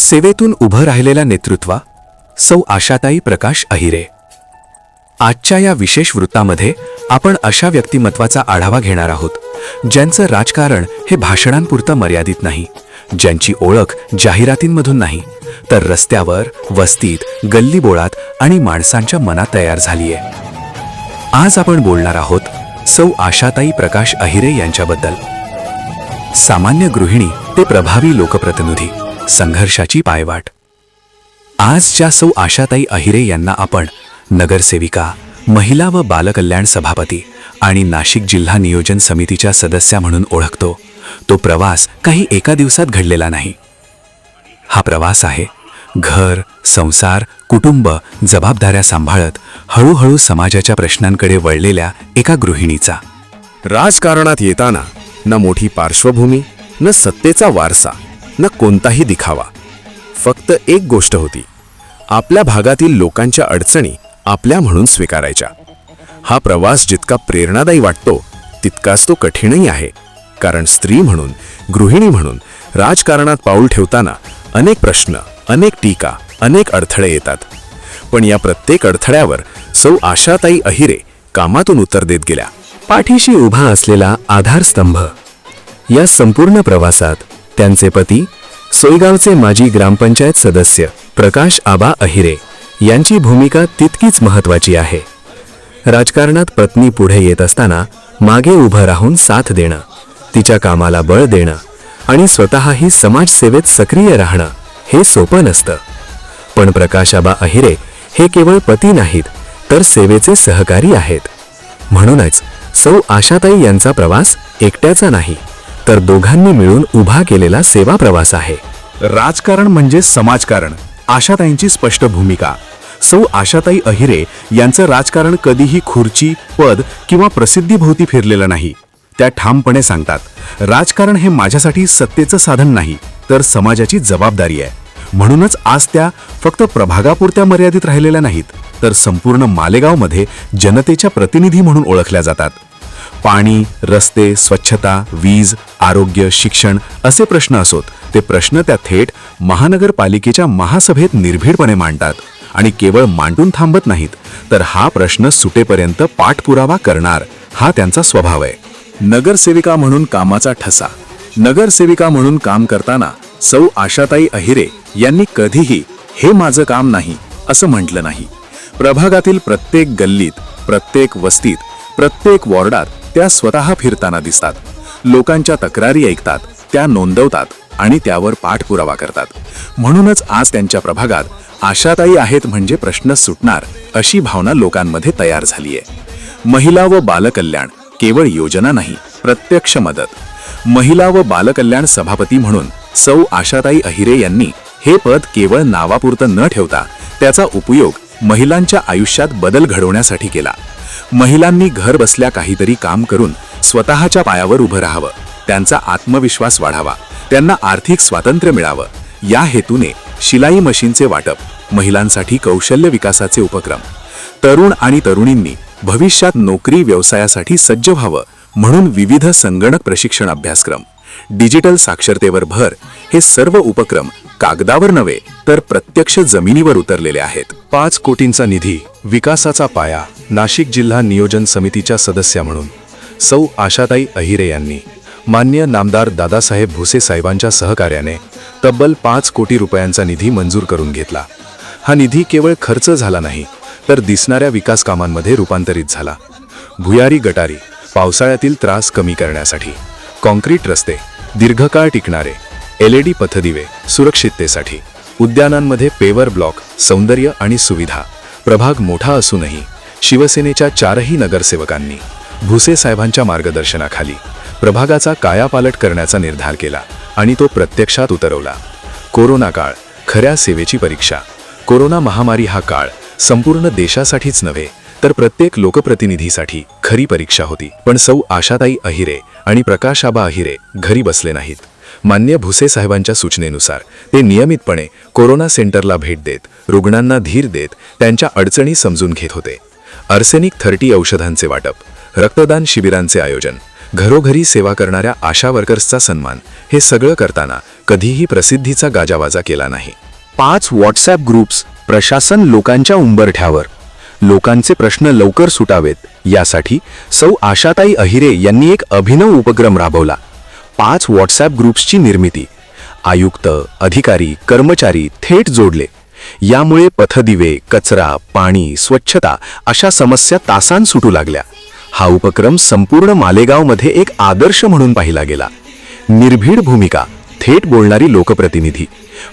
सेवेतून उभं राहिलेल्या नेतृत्वा सौ आशाताई प्रकाश अहिरे. आजच्या या विशेष वृत्तामध्ये आपण अशा व्यक्तिमत्वाचा आढावा घेणार आहोत ज्यांचं राजकारण हे भाषणांपुरतं मर्यादित नाही ज्यांची ओळख जाहिरातींमधून नाही तर रस्त्यावर वस्तीत गल्लीबोळात आणि माणसांच्या मनात तयार झालीय. आज आपण बोलणार आहोत सौ आशाताई प्रकाश अहिरे यांच्याबद्दल. सामान्य गृहिणी ते प्रभावी लोकप्रतिनिधी. संघर्षाची पायवाट. आजच्या सौ आशाताई अहिरे यांना आपण नगरसेविका महिला व बालकल्याण सभापती आणि नाशिक जिल्हा नियोजन समितीच्या सदस्या म्हणून ओळखतो तो प्रवास काही एका दिवसात घडलेला नाही. हा प्रवास आहे घर संसार कुटुंब जबाबदाऱ्या सांभाळत हळूहळू समाजाच्या प्रश्नांकडे वळलेल्या एका गृहिणीचा. राजकारणात येताना न मोठी पार्श्वभूमी न सत्तेचा वारसा. न कोणताही दिखावा. फक्त एक गोष्ट होती. आपल्या भागातील लोकांच्या अडचणी आपल्या म्हणून स्वीकारायच्या. हा प्रवास जितका प्रेरणादायी वाटतो तितकाच तो कठीणही आहे. कारण स्त्री म्हणून गृहिणी म्हणून राजकारणात पाऊल ठेवताना अनेक प्रश्न अनेक टीका अनेक अडथळे येतात. पण या प्रत्येक अडथळ्यावर सौ आशाताई अहिरे कामातून उत्तर देत गेल्या. पाठीशी उभा असलेला आधारस्तंभ या संपूर्ण प्रवासात त्यांचे पती सोयगावचे माजी ग्रामपंचायत सदस्य प्रकाश आबा अहिरे यांची भूमिका तितकीच महत्वाची आहे. राजकारणात पत्नी पुढे येत असताना मागे उभं राहून साथ देणं तिच्या कामाला बळ देणं आणि स्वतःही समाजसेवेत सक्रिय राहणं हे सोपं नसतं. पण प्रकाशाबा अहिरे हे केवळ पती नाहीत तर सेवेचे सहकारी आहेत. म्हणूनच सौ आशाताई यांचा प्रवास एकट्याचा नाही. तर दोघांनी मिळून उभा केलेला सेवा प्रवास आहे. राजकारण म्हणजे समाजकारण आशाताईंची स्पष्ट भूमिका. सौ आशाताई अहिरे यांचं राजकारण कधीही खुर्ची पद किंवा प्रसिद्धीभोवती फिरलेलं नाही. त्या ठामपणे सांगतात राजकारण हे माझ्यासाठी सत्तेचं साधन नाही तर समाजाची जबाबदारी आहे. म्हणूनच आज त्या फक्त प्रभागापुरत्या मर्यादित राहिलेल्या नाहीत तर संपूर्ण मालेगावमध्ये जनतेच्या प्रतिनिधी म्हणून ओळखल्या जातात. पाणी रस्ते स्वच्छता वीज आरोग्य शिक्षण असे प्रश्न असोत. ते प्रश्न त्या थेट महानगरपालिकेच्या महासभेत निर्भीडपणे मांडतात आणि केवळ मांडून थांबत नाहीत तर हा प्रश्न सुटेपर्यंत पाठपुरावा करणार हा त्यांचा स्वभाव आहे. नगरसेविका म्हणून कामाचा ठसा. नगरसेविका म्हणून काम करताना सौ आशाताई अहिरे यांनी कधीही हे माझं काम नाही असं म्हटलं नाही. प्रभागातील प्रत्येक गल्लीत प्रत्येक वस्तीत प्रत्येक वॉर्डात त्या स्वतः फिरताना दिसतात. लोकांच्या तक्रारी ऐकतात त्या नोंदवतात आणि त्यावर पाठपुरावा करतात. म्हणूनच आज त्यांच्या प्रभागात आशाताई आहेत म्हणजे प्रश्न सुटणार अशी भावना लोकांमध्ये तयार झाली आहे महिला व बालकल्याण केवळ योजना नाही प्रत्यक्ष मदत. महिला व बालकल्याण सभापती म्हणून सौ आशाताई अहिरे यांनी हे पद केवळ नावापुरतं न ठेवता त्याचा उपयोग महिलांच्या आयुष्यात बदल घडवण्यासाठी केला. महिलांनी घर बसल्या काहीतरी काम करून स्वतःच्या पायावर उभं राहावं त्यांचा आत्मविश्वास वाढावा त्यांना आर्थिक स्वातंत्र्य मिळावं या हेतूने शिलाई मशीनचे वाटप महिलांसाठी कौशल्य विकासाचे उपक्रम. तरुण आणि तरुणींनी भविष्यात नोकरी व्यवसायासाठी सज्ज व्हावं म्हणून विविध संगणक प्रशिक्षण अभ्यासक्रम डिजिटल साक्षरतेवर भर हे सर्व उपक्रम कागदावर नव्हे तर प्रत्यक्ष जमिनीवर उतरलेले आहेत. पाच कोटींचा निधी विकासाचा पाया नाशिक जिल्हा नियोजन समितीच्या सदस्या म्हणून. सौ आशाताई अहिरे यांनी मान्य नामदार दादासाहेब भुसे साहेबांच्या सहकार्याने तब्बल पाच कोटी रुपयांचा निधी मंजूर करून घेतला. हा निधी केवळ खर्च झाला नाही तर दिसणाऱ्या विकास कामांमध्ये रूपांतरित झाला. भुयारी गटारी पावसाळ्यातील त्रास कमी करण्यासाठी. कॉन्क्रीट रस्ते दीर्घकाळ टिकणारे. एलईडी पथदिवे सुरक्षिततेसाठी. उद्यानांमध्ये पेवर ब्लॉक सौंदर्य आणि सुविधा. प्रभाग मोठा असूनही शिवसेनेच्या चारही नगरसेवकांनी भुसे साहेबांच्या मार्गदर्शनाखाली प्रभागाचा कायापालट करण्याचा निर्धार केला आणि तो प्रत्यक्षात उतरवला. कोरोना काळ खऱ्या सेवेची परीक्षा. कोरोना महामारी हा काळ संपूर्ण देशासाठीच नव्हे तर प्रत्येक लोकप्रतिनिधीसाठी खरी परीक्षा होती. पण सौ आशाताई अहिरे आणि प्रकाशाबा अहिरे घरी बसले नाहीत. मान्य भुसे साहेबांच्या सूचनेनुसार ते नियमितपणे कोरोना सेंटरला भेट देत रुग्णांना धीर देत त्यांच्या अडचणी समजून घेत होते. अर्सेनिक थर्टी औषधांचे वाटप रक्तदान शिबिरांचे आयोजन घरोघरी सेवा करणाऱ्या आशा वर्कर्सचा सन्मान हे सगळं करताना कधीही प्रसिद्धीचा गाजावाजा केला नाही. पाच व्हॉट्सॲप ग्रुप्स प्रशासन लोकांच्या उंबरठ्यावर. लोकांचे प्रश्न लवकर सुटावेत यासाठी सौ आशाताई अहिरे यांनी एक अभिनव उपक्रम राबवला. पाच व्हॉट्सॲप ग्रुप्सची निर्मिती. आयुक्त अधिकारी कर्मचारी थेट जोडले. यामुळे पथदिवे कचरा पाणी स्वच्छता अशा समस्या तासान सुटू लागल्या. हा उपक्रम संपूर्ण मालेगावमध्ये एक आदर्श म्हणून पाहिला गेला. निर्भीड भूमिका थेट बोलणारी लोकप्रतिनिधी.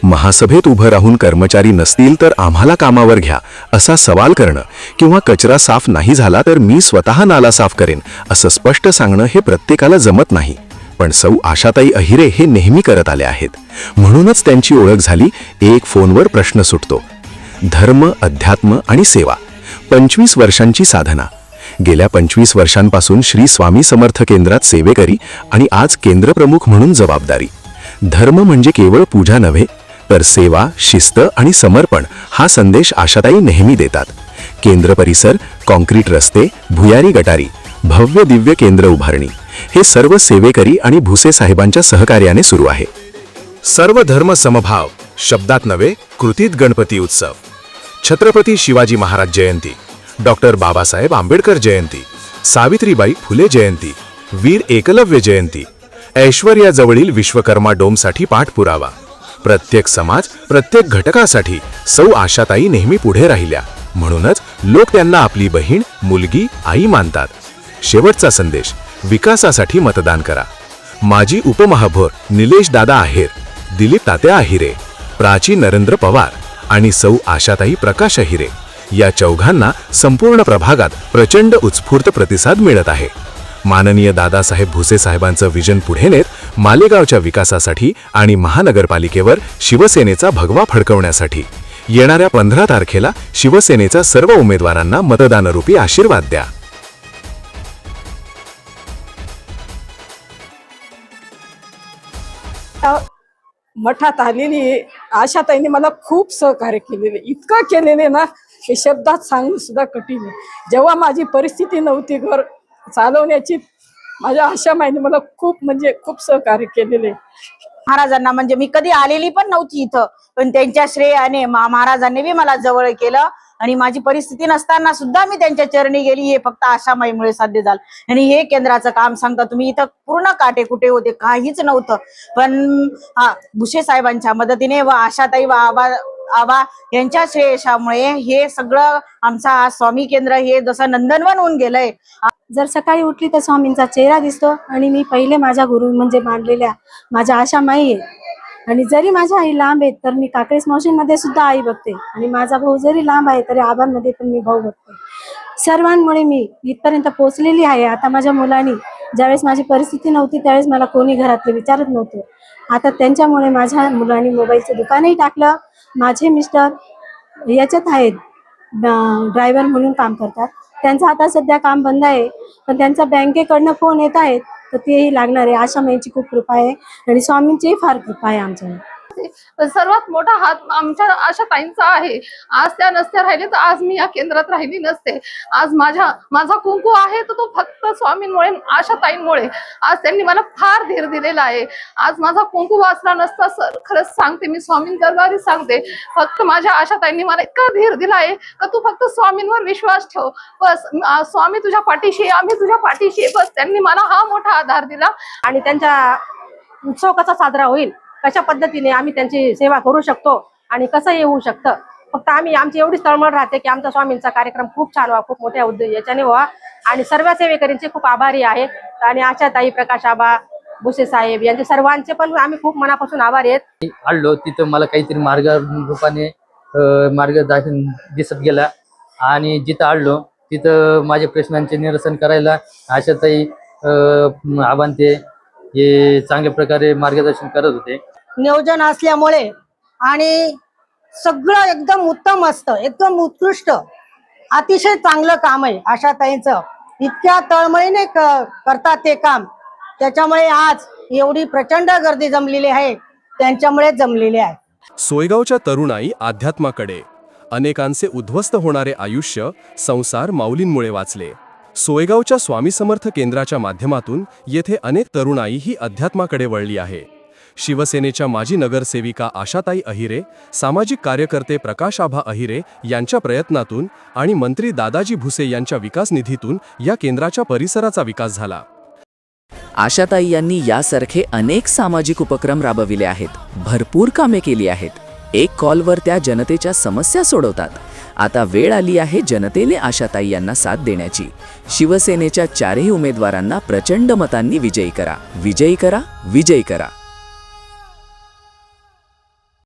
महासभेत उभं राहून कर्मचारी नसतील तर आम्हाला कामावर घ्या असा सवाल करणं किंवा कचरा साफ नाही झाला तर मी स्वतः नाला साफ करेन असं स्पष्ट सांगणं हे प्रत्येकाला जमत नाही. पण सौ आशाताई अहिरे हे नेहमी करत आले आहेत. म्हणूनच त्यांची ओळख झाली एक फोनवर प्रश्न सुटतो. धर्म अध्यात्म आणि सेवा. पंचवीस वर्षांची साधना. गेल्या पंचवीस वर्षांपासून श्री स्वामी समर्थ केंद्रात सेवेकरी आणि आज केंद्रप्रमुख म्हणून जबाबदारी. धर्म म्हणजे केवळ पूजा नव्हे तर सेवा शिस्त आणि समर्पण हा संदेश आशाताई नेहमी देतात. केंद्र परिसर कॉन्क्रीट रस्ते भुयारी गटारी भव्य दिव्य केंद्र उभारणी. हे सर्व सेवेकरी आणि भुसे साहेबांच्या सहकार्याने सुरू आहे. सर्व धर्म समभाव शब्दात नव्हे कृतीत गणपती उत्सव. छत्रपती शिवाजी महाराज जयंती डॉक्टर बाबासाहेब आंबेडकर जयंती सावित्रीबाई फुले जयंती वीर एकलव्य जयंती ऐश्वर्याजवळील विश्वकर्मा डोमसाठी पाठपुरावा. प्रत्येक समाज प्रत्येक घटकासाठी सौ आशाताई नेहमी पुढे राहिल्या. म्हणूनच लोक त्यांना आपली बहीण मुलगी आई मानतात. शेवटचा संदेश. विकासासाठी मतदान करा. माजी उपमहापौर निलेश दादा आहेर दिलीप तात्या आहिरे प्राची नरेंद्र पवार आणि सौ आशाताई प्रकाश अहिरे या चौघांना संपूर्ण प्रभागात प्रचंड उत्स्फूर्त प्रतिसाद मिळत आहे. माननीय दादासाहेब भुसे साहेबांचं विजन पुढे नेत मालेगावच्या विकासासाठी आणि महानगरपालिकेवर शिवसेनेचा भगवा फडकवण्यासाठी येणाऱ्या पंधरा तारखेला शिवसेनेचा सर्व उमेदवारांना मतदानरूपी आशीर्वाद द्या. मठात आलेली आशाताईने मला खूप सहकार्य केलेले इतकं केलेले ना हे शब्दात सांगणं सुद्धा कठीण आहे. जेव्हा माझी परिस्थिती नव्हती घर चालवण्याची माझ्या आशा माईने मला खूप म्हणजे खूप सहकार्य केलेले महाराजांना म्हणजे मी कधी आलेली पण नव्हती इथं. पण त्यांच्या श्रेयाने महाराजांनी बी मला जवळ केलं. आणि माझी परिस्थिती नसताना सुद्धा मी त्यांच्या चरणी गेली. हे फक्त आशामाईमुळे साध्य झालं. आणि हे केंद्राचं काम सांगता तुम्ही इथं पूर्ण काटे कुठे होते. काहीच नव्हतं. पण हा भुसे साहेबांच्या मदतीने व आशाताई व आबा आबा यांच्या श्रेयशामुळे हे सगळं आमचा हा स्वामी केंद्र हे जसं नंदनवन होऊन गेलंय. जर सकाळी उठली तर स्वामींचा चेहरा दिसतो आणि मी पहिले माझ्या गुरु म्हणजे मानलेल्या माझ्या आशा माई आहे. आणि जरी माझ्या आई लांब आहेत तर मी काकडेस मावशींमध्ये सुद्धा आई बघते. आणि माझा भाऊ जरी लांब आहे तरी आबांमध्ये पण मी भाऊ बघते. सर्वांमुळे मी इथपर्यंत पोहोचलेली आहे. आता माझ्या मुलांनी ज्यावेळेस माझी परिस्थिती नव्हती त्यावेळेस मला कोणी घरातले विचारत नव्हतं. आता त्यांच्यामुळे माझ्या मुलांनी मोबाईलचं दुकानही टाकलं. माझे मिस्टर याच्यात आहेत ड्रायव्हर म्हणून काम करतात. त्यांचं आता सध्या काम बंद आहे. पण त्यांचा बँकेकडनं फोन येत आहेत. तर तेही लागणार आहे. आशा माईची खूप कृपा आहे. आणि स्वामींचीही फार कृपा आहे आमच्यावर. सर्वात मोठा हात आमच्या अशा ताईंचा आहे. आज त्या नसत्या राहिले तर आज मी या केंद्रात राहिली नसते. आज माझ्या माझा कुंकू आहे तर तो फक्त स्वामींमुळे आशा ताईंमुळे. आज त्यांनी मला फार धीर दिलेला आहे. आज माझा कुंकू वाचला नसता सर खरंच सांगते मी स्वामीं दरबारी सांगते. फक्त माझ्या आशा ताईंनी मला इतका धीर दिला आहे का तू फक्त स्वामींवर विश्वास ठेव. बस स्वामी तुझ्या पाठीशी आम्ही तुझ्या पाठीशी बस त्यांनी मला हा मोठा आधार दिला. आणि त्यांच्या उत्सव कसा साजरा होईल? कशा पद्धतीने आम्ही त्यांची सेवा करू शकतो आणि कसं हे होऊ शकतं. फक्त आम्ही आमची एवढीच तळमळ राहते की आमचा स्वामींचा कार्यक्रम खूप छान व्हा खूप मोठ्या उद्योग याच्याने व्हा. आणि सर्व सेवेकरींचे खूप आभारी आहे आणि आशाताई प्रकाश आबा भुसे साहेब यांचे सर्वांचे पण आम्ही खूप मनापासून आभारी आहेत. आलो तिथं मला काहीतरी मार्ग रूपाने मार्गदर्शन मार्ग दिसत गेला. आणि जिथं आडलो तिथं माझ्या प्रश्नांचे निरसन करायला आशाताई अं, आबांते हे चांगल्या प्रकारे मार्गदर्शन करत होते. नियोजन असल्यामुळे आणि सगळं एकदम उत्तम असतं एकदम उत्कृष्ट अतिशय चांगलं काम आहे आशाताईंचं इतक्या तळमळीने क- करतात ते काम. त्याच्यामुळे आज एवढी प्रचंड गर्दी जमलेली आहे त्यांच्यामुळे जमलेली आहे. सोयगावच्या तरुणाई अध्यात्माकडे. अनेकांचे उद्ध्वस्त होणारे आयुष्य संसार माऊलींमुळे वाचले. सोयगावच्या स्वामी समर्थ केंद्राच्या माध्यमातून येथे अनेक तरुणाई ही अध्यात्माकडे वळली आहे. शिवसेनेच्या माजी नगरसेविका आशाताई अहिरे सामाजिक कार्यकर्ते प्रकाश आभा अहिरे यांच्या प्रयत्नातून आणि मंत्री दादाजी भुसे यांच्या विकास निधीतून या केंद्राच्या परिसराचा विकास झाला. आशाताई यांनी यासारखे अनेक सामाजिक उपक्रम राबविले आहेत. भरपूर कामे केली आहेत. एक कॉलवर त्या जनतेच्या समस्या सोडवतात. आता वेळ आली आहे जनतेने आशाताई यांना साथ देण्याची. शिवसेनेच्या चारही उमेदवारांना प्रचंड मतांनी विजयी करा. विजयी करा विजयी करा.